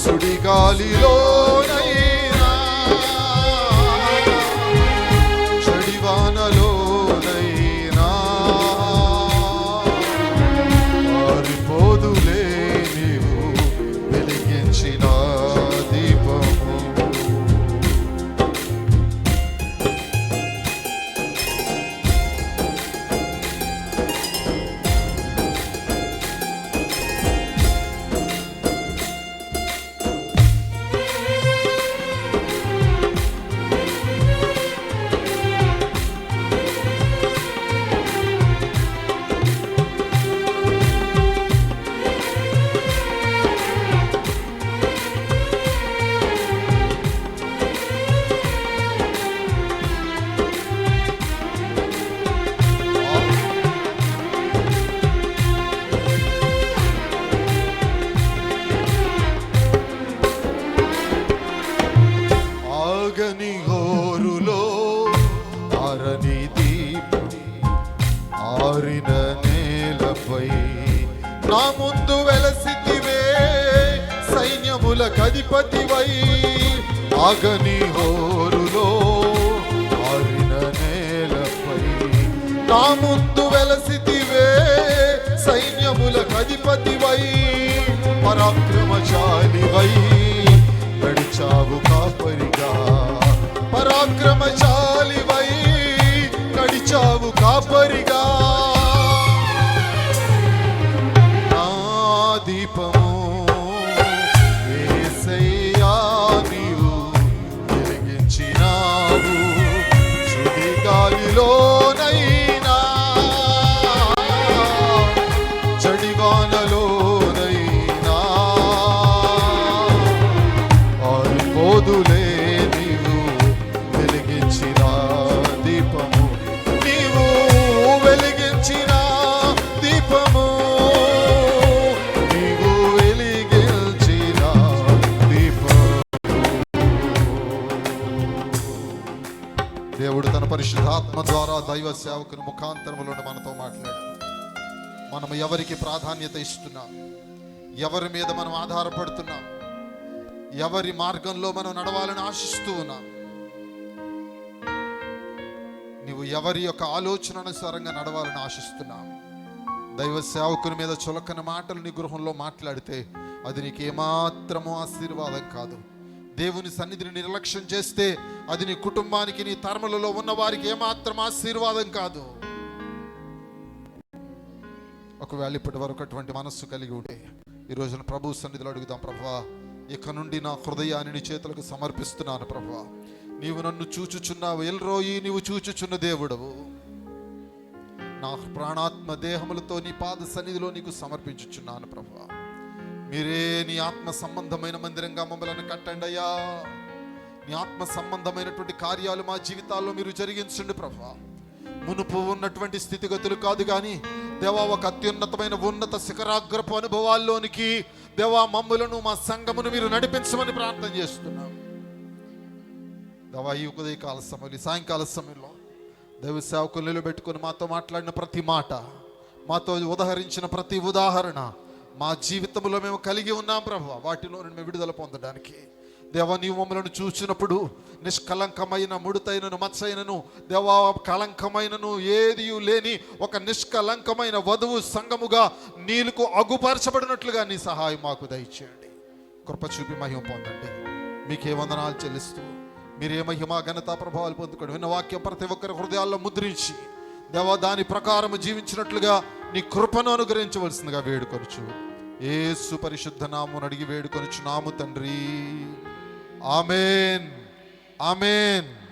సుడిగాలిలోనైనా చడివానలోనైనా. నోరులో అరణి దీపుడి ఆరిన నేలపై. నా ముందు వెలసితివే సైన్యముల కధిపతివై. ఆగని హోరులో ఆరిన నేలపై. నా ముందు వెలసితివే సైన్యముల కధిపతివై. పరాక్రమశాలివై. నడిచావు కాపరిగా పరాక్రమశాలివై నడిచావు కాపరిగా. నా దీపము యేసయ్యా చడివానలోనైనా ఆరిపోదులే దేవుడు తన పరిశుద్ధాత్మ ద్వారా దైవ సేవకుని ముఖాంతరములో మనతో మాట్లాడాడు. మనం ఎవరికి ప్రాధాన్యత ఇస్తున్నాం? ఎవరి మీద మనం ఆధారపడుతున్నాం? ఎవరి మార్గంలో మనం నడవాలని ఆశిస్తూ ఉన్నాం? నీవు ఎవరి యొక్క ఆలోచన అనుసారంగా నడవాలని ఆశిస్తున్నాం? దైవ సేవకుని మీద చులకన మాటలు నీ గృహంలో మాట్లాడితే అది నీకు ఏమాత్రమూ ఆశీర్వాదం కాదు. దేవుని సన్నిధిని నిర్లక్ష్యం చేస్తే అది నీ కుటుంబానికి నీ తరములలో ఉన్న వారికి ఏమాత్రం ఆశీర్వాదం కాదు. ఒకవేళ ఇప్పటి వరకు అటువంటి మనస్సు కలిగి ఉంటే ఈ రోజున ప్రభు సన్నిధిలో అడుగుదాం ప్రభా ఇక నుండి నా హృదయాన్ని నీ చేతులకు సమర్పిస్తున్నాను ప్రభా. నీవు నన్ను చూచుచున్నావు ఎల్రోయి నీవు చూచుచున్న దేవుడవు. నా ప్రాణాత్మ దేహములతో నీ పాద సన్నిధిలో నీకు సమర్పించుచున్నాను ప్రభా. మీరే నీ ఆత్మ సంబంధమైన మందిరంగా మమ్మల్ని కట్టండి అయ్యా. నీ ఆత్మ సంబంధమైనటువంటి కార్యాలు మా జీవితాల్లో మీరు జరిగించండి ప్రభా. మునుపు ఉన్నటువంటి స్థితిగతులు కాదు కానీ దేవా ఒక అత్యున్నతమైన ఉన్నత శిఖరాగ్రపు అనుభవాల్లోనికి దేవా మమ్ములను మా సంఘమును మీరు నడిపించమని ప్రార్థన చేస్తున్నాం. దేవా ఈ ఉదయకాల సమయంలో ఈ సాయంకాల సమయంలో దైవ సేవకులు నిలబెట్టుకుని మాతో మాట్లాడిన ప్రతి మాట మాతో ఉదహరించిన ప్రతి ఉదాహరణ మా జీవితంలో మేము కలిగి ఉన్నాం ప్రభు. వాటిలో నుండి మేము విడుదల పొందడానికి. దేవ నీవు మమ్మలను చూసినప్పుడు నిష్కలంకమైన ముడుతైనను మచ్చైనను దేవా కలంకమైనను ఏది లేని ఒక నిష్కలంకమైన వధువు సంగముగా నీలకు అగుపరచబడినట్లుగా నీ సహాయం మాకు దయచేయండి. కృప చూపి మహిమ పొందండి. మీకే వందనాలు చెల్లిస్తూ మీరే మహిమ ఘనత ప్రభావాలు పొందుకోండి. విన్న వాక్యం ప్రతి ఒక్కరి హృదయాల్లో ముద్రించి దేవా దాని ప్రకారం జీవించినట్లుగా నీ కృపను అనుగ్రహించవలసిందిగా వేడుకొనుచు. ఏసు పరిశుద్ధ నామును అడిగి వేడుకొనిచున్నాము తండ్రి. ఆమెన్. ఆమెన్.